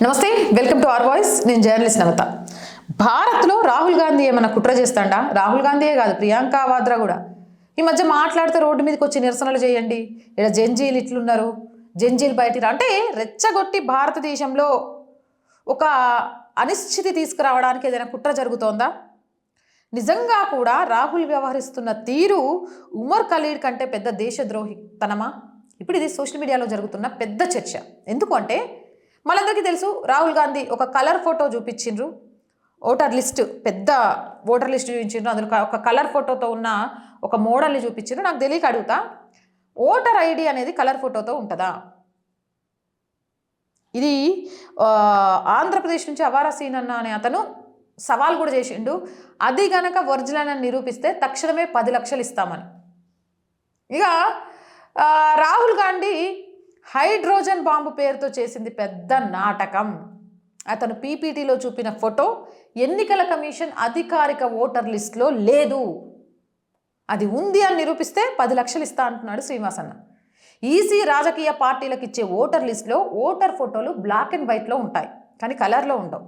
నమస్తే welcome to are voice. నేను journalist నమత భారత్లో రాహుల్ గాంధీ ఏమైనా కుట్ర చేస్తాడా? రాహుల్ గాంధీయే కాదు ప్రియాంక వాద్రా కూడా. ఈ మధ్య మాట్లాడితే రోడ్డు మీదకి వచ్చి నిరసనలు చేయండి. ఇక్కడ జంజీలు ఇట్లున్నారు జంజీలు బయట అంటే రెచ్చగొట్టి భారతదేశంలో ఒక అనిశ్చితి తీసుకురావడానికి ఏదైనా కుట్ర జరుగుతోందా? నిజంగా కూడా రాహుల్ వ్యవహరిస్తున్న తీరు ఉమర్ ఖలీడ్ కంటే పెద్ద దేశద్రోహితనమా ఇప్పుడు ఇది సోషల్ మీడియాలో జరుగుతున్న పెద్ద చర్చ. ఎందుకు అంటే మనందరికీ తెలుసు రాహుల్ గాంధీ ఒక కలర్ ఫోటో చూపించిండ్రు. ఓటర్ లిస్ట్ పెద్ద ఓటర్ లిస్ట్ చూపించిండ్రు. అందులో ఒక కలర్ ఫోటోతో ఉన్న ఒక మోడల్ని చూపించిండ్రు. నాకు తెలియక అడుగుతా ఓటర్ ఐడి అనేది కలర్ ఫోటోతో ఉంటుందా? ఇది ఆంధ్రప్రదేశ్ నుంచి అవారా అన్న అనే అతను సవాల్ కూడా చేసిండు. అది గనక ఒరిజినల్ అని నిరూపిస్తే తక్షణమే పది లక్షలు ఇస్తామని. ఇక రాహుల్ గాంధీ హైడ్రోజన్ బాంబు పేరుతో చేసింది పెద్ద నాటకం. అతను పీపీటీలో చూపిన ఫోటో ఎన్నికల కమిషన్ అధికారిక ఓటర్ లిస్ట్లో లేదు. అది ఉంది అని నిరూపిస్తే పది లక్షలు ఇస్తా అంటున్నాడు శ్రీనివాసన్న. ఈసీ రాజకీయ పార్టీలకు ఇచ్చే ఓటర్ లిస్ట్లో ఓటర్ ఫోటోలు బ్లాక్ అండ్ వైట్లో ఉంటాయి కానీ కలర్లో ఉండవు.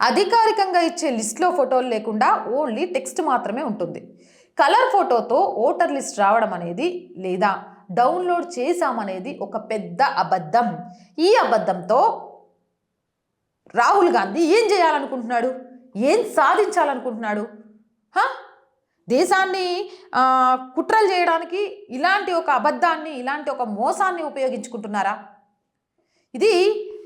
అధికారికంగా ఇచ్చే లిస్ట్లో ఫోటోలు లేకుండా ఓన్లీ టెక్స్ట్ మాత్రమే ఉంటుంది. కలర్ ఫోటోతో ఓటర్ లిస్ట్ రావడం అనేది లేదా డౌన్లోడ్ చేశామనేది ఒక పెద్ద అబద్ధం. ఈ అబద్ధంతో రాహుల్ గాంధీ ఏం చేయాలనుకుంటున్నాడు? ఏం సాధించాలనుకుంటున్నాడు? దేశాన్ని కుట్రలు చేయడానికి ఇలాంటి ఒక అబద్ధాన్ని ఇలాంటి ఒక మోసాన్ని ఉపయోగించుకుంటున్నారా? ఇది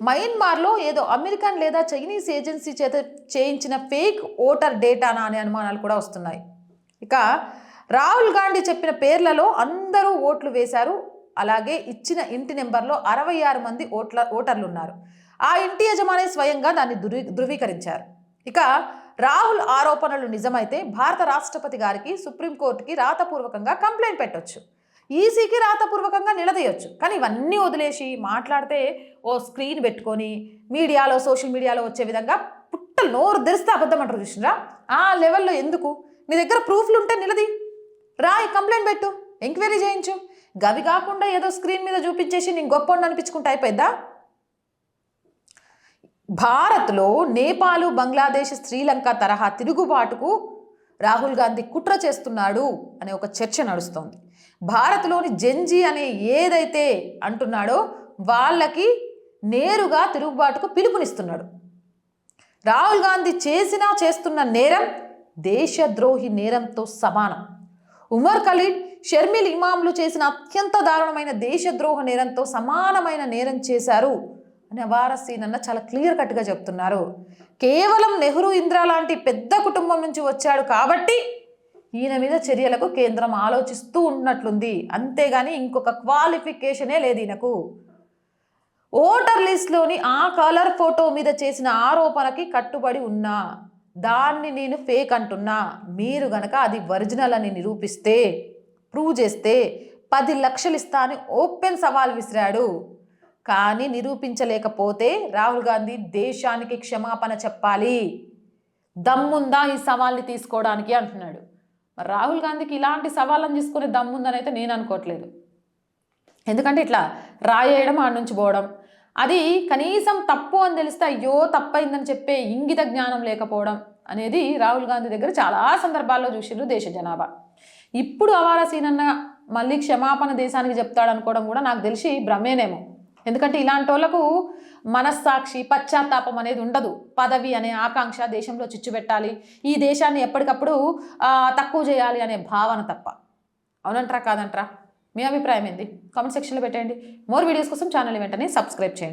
మయన్మార్లో ఏదో అమెరికన్ లేదా చైనీస్ ఏజెన్సీ చేత చేయించిన ఫేక్ ఓటర్ డేటానా అనే అనుమానాలు కూడా వస్తున్నాయి. ఇక రాహుల్ గాంధీ చెప్పిన పేర్లలో అందరూ ఓట్లు వేశారు. అలాగే ఇచ్చిన ఇంటి నెంబర్లో అరవై ఆరు మంది ఓట్ల ఓటర్లు ఉన్నారు ఆ ఇంటి యజమాని స్వయంగా దాన్ని ధృవీ ధృవీకరించారు. ఇక రాహుల్ ఆరోపణలు నిజమైతే భారత రాష్ట్రపతి గారికి సుప్రీంకోర్టుకి రాతపూర్వకంగా కంప్లైంట్ పెట్టొచ్చు. ఈసీకి రాతపూర్వకంగా నిలదీయొచ్చు. కానీ ఇవన్నీ వదిలేసి మాట్లాడితే ఓ స్క్రీన్ పెట్టుకొని మీడియాలో సోషల్ మీడియాలో వచ్చే విధంగా పుట్టలు నోరు తెరిస్తే అబద్ధం అంటారు చూసినరా? ఆ లెవెల్లో ఎందుకు? నీ దగ్గర ప్రూఫ్లు ఉంటే నిలది. రాయి కంప్లైంట్ పెట్టు. ఎంక్వైరీ చేయించు. గవి కాకుండా ఏదో స్క్రీన్ మీద చూపించేసి నేను గొప్ప అనిపించుకుంటే అయిపోయిద్దా? భారత్లో నేపాలు బంగ్లాదేశ్ శ్రీలంక తరహా తిరుగుబాటుకు రాహుల్ గాంధీ కుట్ర చేస్తున్నాడు అనే ఒక చర్చ నడుస్తోంది. భారత్లోని జెంజీ అనే ఏదైతే అంటున్నాడో వాళ్ళకి నేరుగా తిరుగుబాటుకు పిలుపునిస్తున్నాడు. రాహుల్ గాంధీ చేసినా చేస్తున్న నేరం దేశద్రోహి నేరంతో సమానం. ఉమర్ ఖలీద్ షర్మిల్ ఇమామ్లు చేసిన అత్యంత దారుణమైన దేశద్రోహ నేరంతో సమానమైన నేరం చేశారు అని అవారసీన్ అన్న చాలా క్లియర్ కట్గా చెప్తున్నారు. కేవలం నెహ్రూ ఇంద్ర లాంటి పెద్ద కుటుంబం నుంచి వచ్చాడు కాబట్టి ఈయన మీద చర్యలకు కేంద్రం ఆలోచిస్తూ ఉన్నట్లుంది. అంతేగాని ఇంకొక క్వాలిఫికేషనే లేదు ఈయనకు. ఓటర్ లిస్ట్లోని ఆ కలర్ ఫోటో మీద చేసిన ఆరోపణకి కట్టుబడి ఉన్నా. దాన్ని నేను ఫేక్ అంటున్నా. మీరు గనక అది ఒరిజినల్ అని నిరూపిస్తే ప్రూవ్ చేస్తే పది లక్షలు ఇస్తా అని ఓపెన్ సవాల్ విసిరాడు. కానీ నిరూపించలేకపోతే రాహుల్ గాంధీ దేశానికి క్షమాపణ చెప్పాలి. దమ్ముందా ఈ సవాల్ని తీసుకోవడానికి అంటున్నాడు. మరి రాహుల్ గాంధీకి ఇలాంటి సవాళ్ళని తీసుకునే దమ్ముందని అయితే నేను అనుకోవట్లేదు. ఎందుకంటే ఇట్లా రాయేయడం ఆడ నుంచి పోవడం అది కనీసం తప్పు అని తెలిస్తే అయ్యో తప్పైందని చెప్పే ఇంగిత జ్ఞానం లేకపోవడం అనేది రాహుల్ గాంధీ దగ్గర చాలా సందర్భాల్లో చూసిండ్రు దేశ జనాభా. ఇప్పుడు అవారసీనన్న మళ్ళీ క్షమాపణ దేశానికి చెప్తాడు అనుకోవడం కూడా నాకు తెలిసి భ్రమేనేమో. ఎందుకంటే ఇలాంటి వాళ్ళకు మనస్సాక్షి పశ్చాత్తాపం అనేది ఉండదు. పదవి అనే ఆకాంక్ష దేశంలో చిచ్చు పెట్టాలి. ఈ దేశాన్ని ఎప్పటికప్పుడు తక్కువ చేయాలి అనే భావన తప్ప. అవునంటారా కాదంటారా? మీ అభిప్రాయం ఏంది? కామెంట్ సెక్షన్లో పెట్టండి మోర్ వీడియోస్ కోసం ఛానల్ వెంటనే సబ్స్క్రైబ్ చేయండి.